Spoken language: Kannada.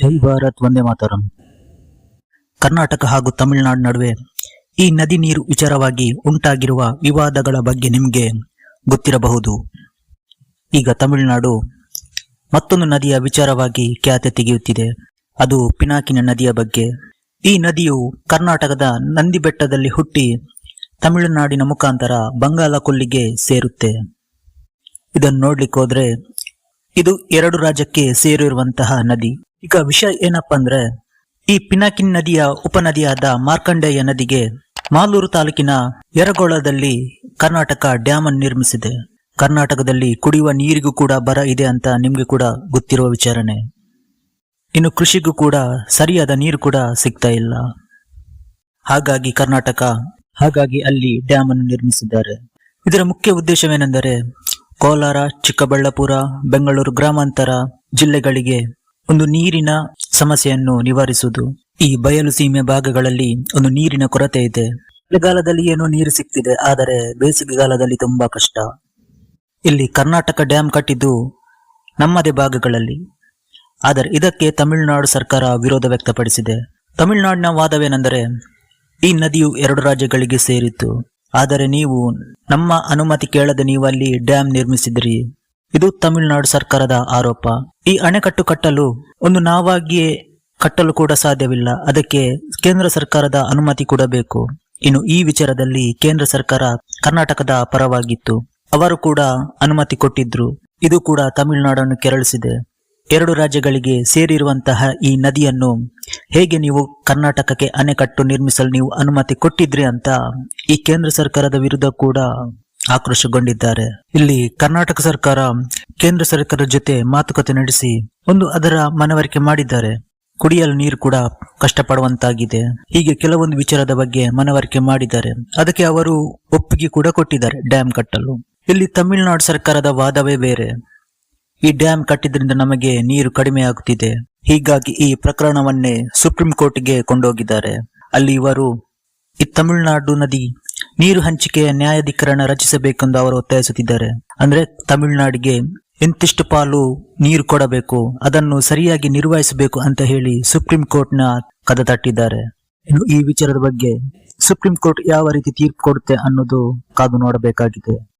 ಜೈ ಭಾರತ್, ವಂದೇ ಮಾತರಂ. ಕರ್ನಾಟಕ ಹಾಗೂ ತಮಿಳುನಾಡು ನಡುವೆ ಈ ನದಿ ನೀರು ವಿಚಾರವಾಗಿ ಉಂಟಾಗಿರುವ ವಿವಾದಗಳ ಬಗ್ಗೆ ನಿಮಗೆ ಗೊತ್ತಿರಬಹುದು. ಈಗ ತಮಿಳುನಾಡು ಮತ್ತೊಂದು ನದಿಯ ವಿಚಾರವಾಗಿ ಖ್ಯಾತೆ ತೆಗೆಯುತ್ತಿದೆ. ಅದು ಪಿನಾಕಿನ ನದಿಯ ಬಗ್ಗೆ. ಈ ನದಿಯು ಕರ್ನಾಟಕದ ನಂದಿ ಬೆಟ್ಟದಲ್ಲಿ ಹುಟ್ಟಿ ತಮಿಳುನಾಡಿನ ಮುಖಾಂತರ ಬಂಗಾಳ ಕೊಲ್ಲಿಗೆ ಸೇರುತ್ತೆ. ಇದನ್ನು ನೋಡ್ಲಿಕ್ಕೆ ಹೋದ್ರೆ ಇದು ಎರಡು ರಾಜ್ಯಕ್ಕೆ ಸೇರಿರುವಂತಹ ನದಿ. ಈಗ ವಿಷಯ ಏನಪ್ಪಾ ಅಂದ್ರೆ, ಈ ಪಿನಾಕಿನ್ ನದಿಯ ಉಪನದಿಯಾದ ಮಾರ್ಕಂಡೇಯ ನದಿಗೆ ಮಾಲೂರು ತಾಲೂಕಿನ ಯರಗೋಳದಲ್ಲಿ ಕರ್ನಾಟಕ ಡ್ಯಾಮ್ ಅನ್ನು ನಿರ್ಮಿಸಿದೆ. ಕರ್ನಾಟಕದಲ್ಲಿ ಕುಡಿಯುವ ನೀರಿಗೂ ಕೂಡ ಬರ ಇದೆ ಅಂತ ನಿಮ್ಗೆ ಕೂಡ ಗೊತ್ತಿರುವ ವಿಚಾರಣೆ. ಇನ್ನು ಕೃಷಿಗೂ ಕೂಡ ಸರಿಯಾದ ನೀರು ಕೂಡ ಸಿಗ್ತಾ ಇಲ್ಲ. ಹಾಗಾಗಿ ಕರ್ನಾಟಕ, ಹಾಗಾಗಿ ಅಲ್ಲಿ ಡ್ಯಾಮ್ ಅನ್ನು ನಿರ್ಮಿಸಿದ್ದಾರೆ. ಇದರ ಮುಖ್ಯ ಉದ್ದೇಶವೇನೆಂದರೆ ಕೋಲಾರ, ಚಿಕ್ಕಬಳ್ಳಾಪುರ, ಬೆಂಗಳೂರು ಗ್ರಾಮಾಂತರ ಜಿಲ್ಲೆಗಳಿಗೆ ಒಂದು ನೀರಿನ ಸಮಸ್ಯೆಯನ್ನು ನಿವಾರಿಸುವುದು. ಈ ಬಯಲು ಸೀಮೆ ಭಾಗಗಳಲ್ಲಿ ಒಂದು ನೀರಿನ ಕೊರತೆ ಇದೆ. ಮಳೆಗಾಲದಲ್ಲಿ ಏನೋ ನೀರು ಸಿಗ್ತಿದೆ ಆದರೆ ಬೇಸಿಗೆಗಾಲದಲ್ಲಿ ತುಂಬಾ ಕಷ್ಟ. ಇಲ್ಲಿ ಕರ್ನಾಟಕ ಡ್ಯಾಮ್ ಕಟ್ಟಿದ್ದು ನಮ್ಮದೇ ಭಾಗಗಳಲ್ಲಿ. ಆದರೆ ಇದಕ್ಕೆ ತಮಿಳುನಾಡು ಸರ್ಕಾರ ವಿರೋಧ ವ್ಯಕ್ತಪಡಿಸಿದೆ. ತಮಿಳುನಾಡಿನ ವಾದವೇನೆಂದರೆ, ಈ ನದಿಯು ಎರಡು ರಾಜ್ಯಗಳಿಗೆ ಸೇರಿತ್ತು ಆದರೆ ನೀವು ನಮ್ಮ ಅನುಮತಿ ಕೇಳದೆ ನೀವು ಅಲ್ಲಿ ಡ್ಯಾಮ್ ನಿರ್ಮಿಸಿದ್ರಿ. ಇದು ತಮಿಳುನಾಡು ಸರ್ಕಾರದ ಆರೋಪ. ಈ ಅಣೆಕಟ್ಟು ಕಟ್ಟಲು ಒಂದು ನಾವಾಗಿಯೇ ಕಟ್ಟಲು ಕೂಡ ಸಾಧ್ಯವಿಲ್ಲ. ಅದಕ್ಕೆ ಕೇಂದ್ರ ಸರ್ಕಾರದ ಅನುಮತಿ ಕೂಡ ಬೇಕು. ಇನ್ನು ಈ ವಿಚಾರದಲ್ಲಿ ಕೇಂದ್ರ ಸರ್ಕಾರ ಕರ್ನಾಟಕದ ಪರವಾಗಿತ್ತು. ಅವರು ಕೂಡ ಅನುಮತಿ ಕೊಟ್ಟಿದ್ರು. ಇದು ಕೂಡ ತಮಿಳುನಾಡನ್ನು ಕೆರಳಿಸಿದೆ. ಎರಡು ರಾಜ್ಯಗಳಿಗೆ ಸೇರಿರುವಂತಹ ಈ ನದಿಯನ್ನು ಹೇಗೆ ನೀವು ಕರ್ನಾಟಕಕ್ಕೆ ಅಣೆಕಟ್ಟು ನಿರ್ಮಿಸಲು ನೀವು ಅನುಮತಿ ಕೊಟ್ಟಿದ್ರಿ ಅಂತ ಈ ಕೇಂದ್ರ ಸರ್ಕಾರದ ವಿರುದ್ಧ ಕೂಡ ಆಕ್ರೋಶಗೊಂಡಿದ್ದಾರೆ. ಇಲ್ಲಿ ಕರ್ನಾಟಕ ಸರ್ಕಾರ ಕೇಂದ್ರ ಸರ್ಕಾರದ ಜೊತೆ ಮಾತುಕತೆ ನಡೆಸಿ ಒಂದು ಅದರ ಮನವರಿಕೆ ಮಾಡಿದ್ದಾರೆ. ಕುಡಿಯಲು ನೀರು ಕೂಡ ಕಷ್ಟಪಡುವಂತಾಗಿದೆ. ಹೀಗೆ ಕೆಲವೊಂದು ವಿಚಾರದ ಬಗ್ಗೆ ಮನವರಿಕೆ ಮಾಡಿದ್ದಾರೆ. ಅದಕ್ಕೆ ಅವರು ಒಪ್ಪಿಗೆ ಕೂಡ ಕೊಟ್ಟಿದ್ದಾರೆ ಡ್ಯಾಮ್ ಕಟ್ಟಲು. ಇಲ್ಲಿ ತಮಿಳುನಾಡು ಸರ್ಕಾರದ ವಾದವೇ ಬೇರೆ. ಈ ಡ್ಯಾಮ್ ಕಟ್ಟಿದ್ರಿಂದ ನಮಗೆ ನೀರು ಕಡಿಮೆ ಆಗುತ್ತಿದೆ. ಹೀಗಾಗಿ ಈ ಪ್ರಕರಣವನ್ನೇ ಸುಪ್ರೀಂ ಕೋರ್ಟ್ಗೆ ಕೊಂಡೋಗಿದ್ದಾರೆ. ಅಲ್ಲಿ ಇವರು, ಈ ತಮಿಳುನಾಡು ನದಿ ನೀರು ಹಂಚಿಕೆಯ ನ್ಯಾಯಾಧಿಕರಣ ರಚಿಸಬೇಕೆಂದು ಅವರು ಒತ್ತಾಯಿಸುತ್ತಿದ್ದಾರೆ. ಅಂದ್ರೆ ತಮಿಳುನಾಡಿಗೆ ಎಂತಿಷ್ಟು ಪಾಲು ನೀರು ಕೊಡಬೇಕು, ಅದನ್ನು ಸರಿಯಾಗಿ ನಿರ್ವಹಿಸಬೇಕು ಅಂತ ಹೇಳಿ ಸುಪ್ರೀಂ ಕೋರ್ಟ್ನ ಕದ ತಟ್ಟಿದ್ದಾರೆ. ಇನ್ನು ಈ ವಿಚಾರದ ಬಗ್ಗೆ ಸುಪ್ರೀಂ ಕೋರ್ಟ್ ಯಾವ ರೀತಿ ತೀರ್ಪು ಕೊಡುತ್ತೆ ಅನ್ನೋದು ಕಾದು ನೋಡಬೇಕಾಗಿದೆ.